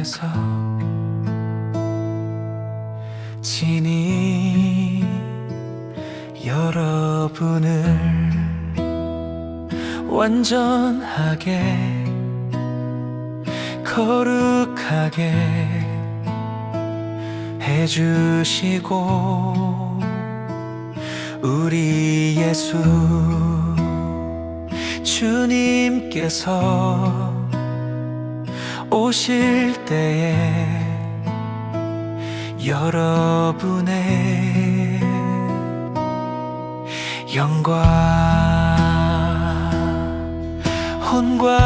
안에서 진이 여러분을 완전하게 거룩하게 해주시고 우리 예수 주님께서 오실 때에 여러분의 영광 혼과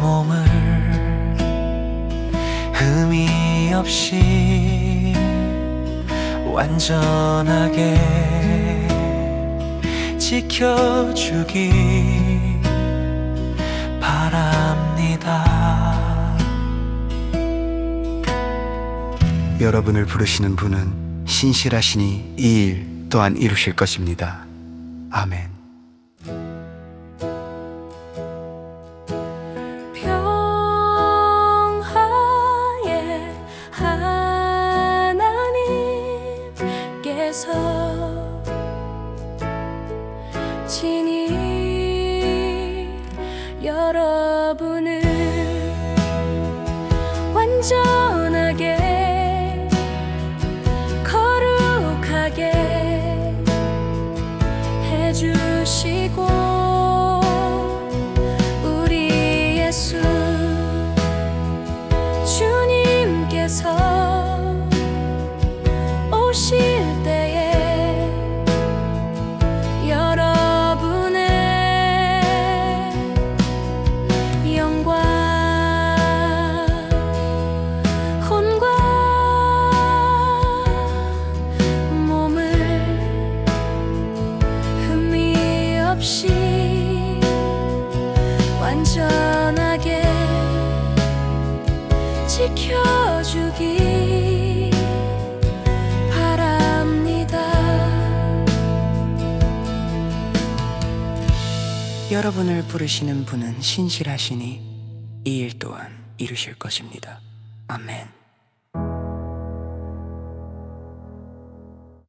몸을 흠이 없이 완전하게 지켜주기 바랍니다. 여러분을 부르시는 분은 신실하시니 이 일 또한 이루실 것입니다. 아멘. 평화의 하나님께서 친히 여러분을 여러분을 부르시는 분은 신실하시니 이 일 또한 이루실 것입니다. 아멘.